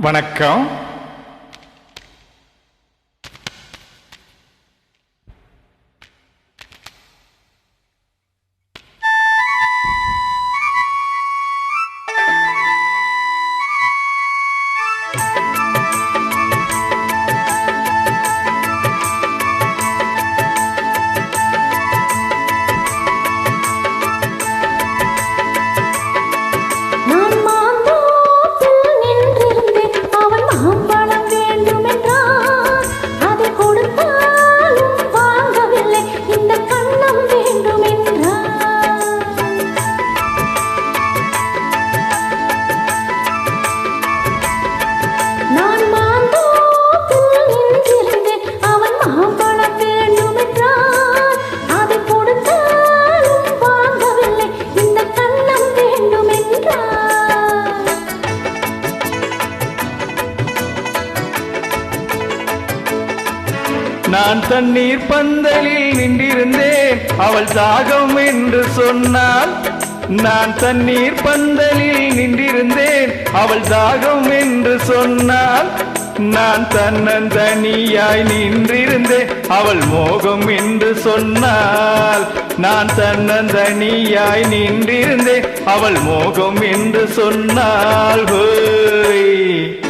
வணக்கம். நான் தண்ணீர் பந்தலில் நின்றிருந்தேன். அவள் தாகம் என்று சொன்னால் நான் தண்ணீர் பந்தலில் நின்றிருந்தேன். அவள் தாகம் என்று சொன்னால் நான் தன்னந்தனியாய் நின்றிருந்தேன். அவள் மோகம் என்று சொன்னால் நான் தன்னந்தனியாய் நின்றிருந்தேன். அவள் மோகம் என்று சொன்னால் ஹோய்.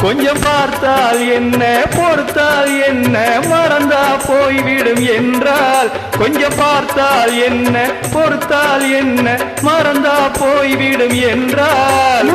கொஞ்சம் பார்த்தால் என்ன பொறுத்தால் என்ன மறந்தா போய்விடும் என்றால் கொஞ்சம் பார்த்தால் என்ன பொறுத்தால் என்ன மறந்தா போய்விடும் என்றால்.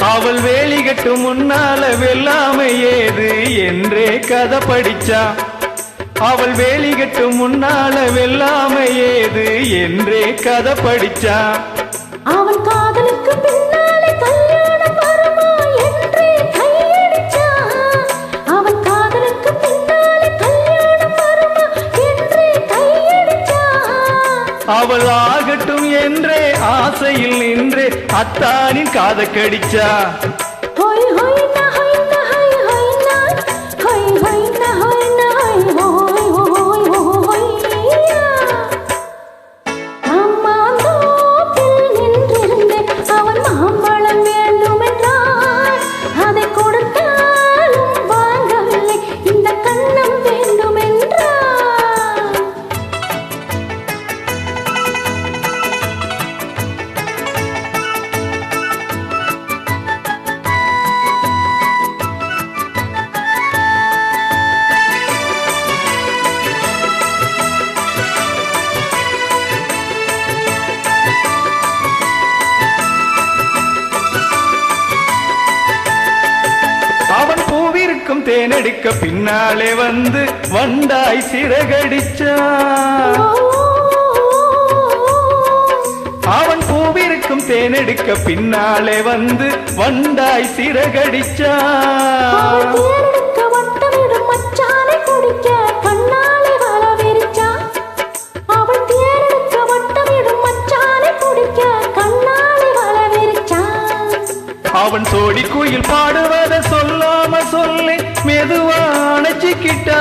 அவள் வேலி கட்டும் முன்னால வெல்லாமை ஏது என்றே கதை படிச்சா. அவள் வேலி கட்டும் முன்னால வெல்லாமை ஏது என்றே கதை படிச்சா. அவன் காதலுக்கு அவள் ஆகட்டும் என்றே ஆசையில் நின்று அத்தானின் காதை கடிச்சா. தேனெடுக்க பின்னாலே வந்து வண்டாய் சிறகடிச்சா. அவன் பூவிருக்கும் தேனெடுக்க பின்னாலே வந்து வண்டாய் சிறகடிச்சா. அவன் சோடி குயில் பாடுவத மெதுவா அணைச்சிக்கிட்டா.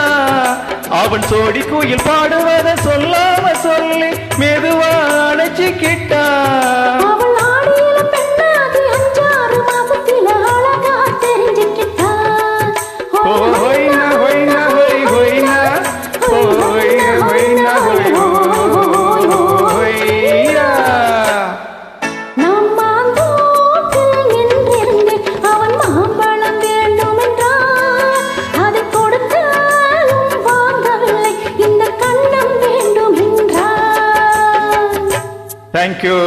அவன் சோடி குயில் பாடுவத சொல்லாம சொல்லி மெதுவா அணைச்சிக்கிட்டா. தேங்க்யூ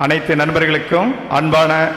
அனைத்து நண்பர்களுக்கும் அன்பான